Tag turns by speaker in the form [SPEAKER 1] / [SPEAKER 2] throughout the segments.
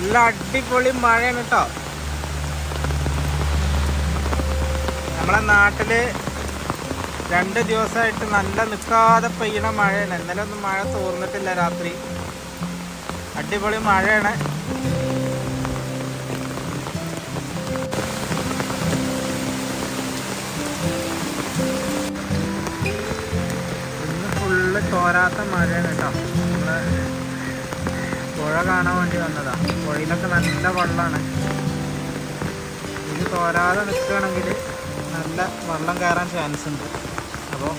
[SPEAKER 1] നല്ല അടിപൊളി മഴയാണ് കേട്ടോ നമ്മളെ നാട്ടിൽ രണ്ട് ദിവസമായിട്ട് നല്ല നിൽക്കാതെ പെയ്യണ മഴയാണ്. ഇന്നലെ ഒന്നും മഴ തോർന്നിട്ടില്ല രാത്രി. അടിപൊളി മഴയാണ്. ഇന്ന് ഫുള്ള് തോരാത്ത മഴയാണ് കേട്ടോ കാണാൻ വേണ്ടി വന്നതാ. പുഴയിലൊക്കെ നല്ല വെള്ളമാണ് ഇത് തോരാതെ നിൽക്കുകയാണെങ്കിൽ നല്ല വെള്ളം കയറാൻ ചാൻസ് ഉണ്ട്. അപ്പോൾ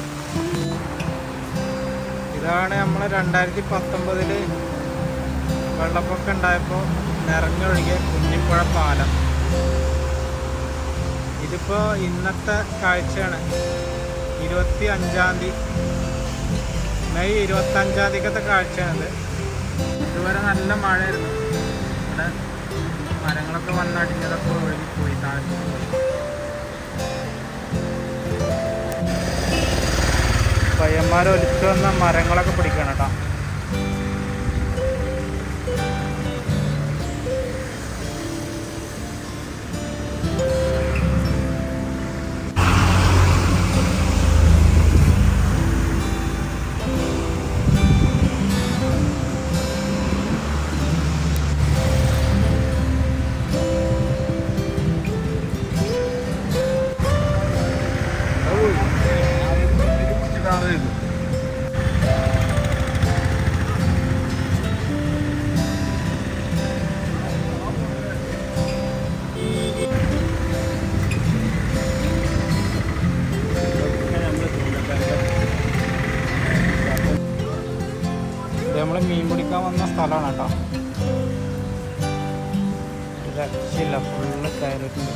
[SPEAKER 1] ഇതാണ് നമ്മൾ രണ്ടായിരത്തി പത്തൊമ്പതിൽ വെള്ളപ്പൊക്കം ഉണ്ടായപ്പോൾ നിറഞ്ഞൊഴുകിയ കുഞ്ഞിപ്പുഴ പാലം. ഇതിപ്പോൾ ഇന്നത്തെ കാഴ്ചയാണ്. ഇരുപത്തി അഞ്ചാം തീയതി മെയ് ഇരുപത്തി അഞ്ചാം തീയതിക്കത്തെ കാഴ്ചയാണിത്. ഇതുവരെ നല്ല മഴയായിരുന്നു. ഇവിടെ മരങ്ങളൊക്കെ വന്നടിഞ്ഞതൊക്കെ ഒഴുകിപ്പോയി താഴ്ന്നു പോയി പയ്യന്മാർ ഒലിച്ചു വന്ന മരങ്ങളൊക്കെ പിടിക്കണം കേട്ടോ. നമ്മൾ മീൻ പിടിക്കാൻ വന്ന സ്ഥലമാണ് കേട്ടോ. രക്ഷയില്ല ഫുള്ള് കയറിയിട്ടുണ്ട്.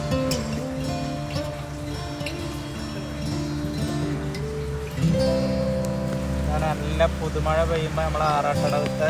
[SPEAKER 1] നല്ല പുതുമഴ പെയ്യുമ്പോൾ നമ്മൾ ആറാട്ടടവത്തെ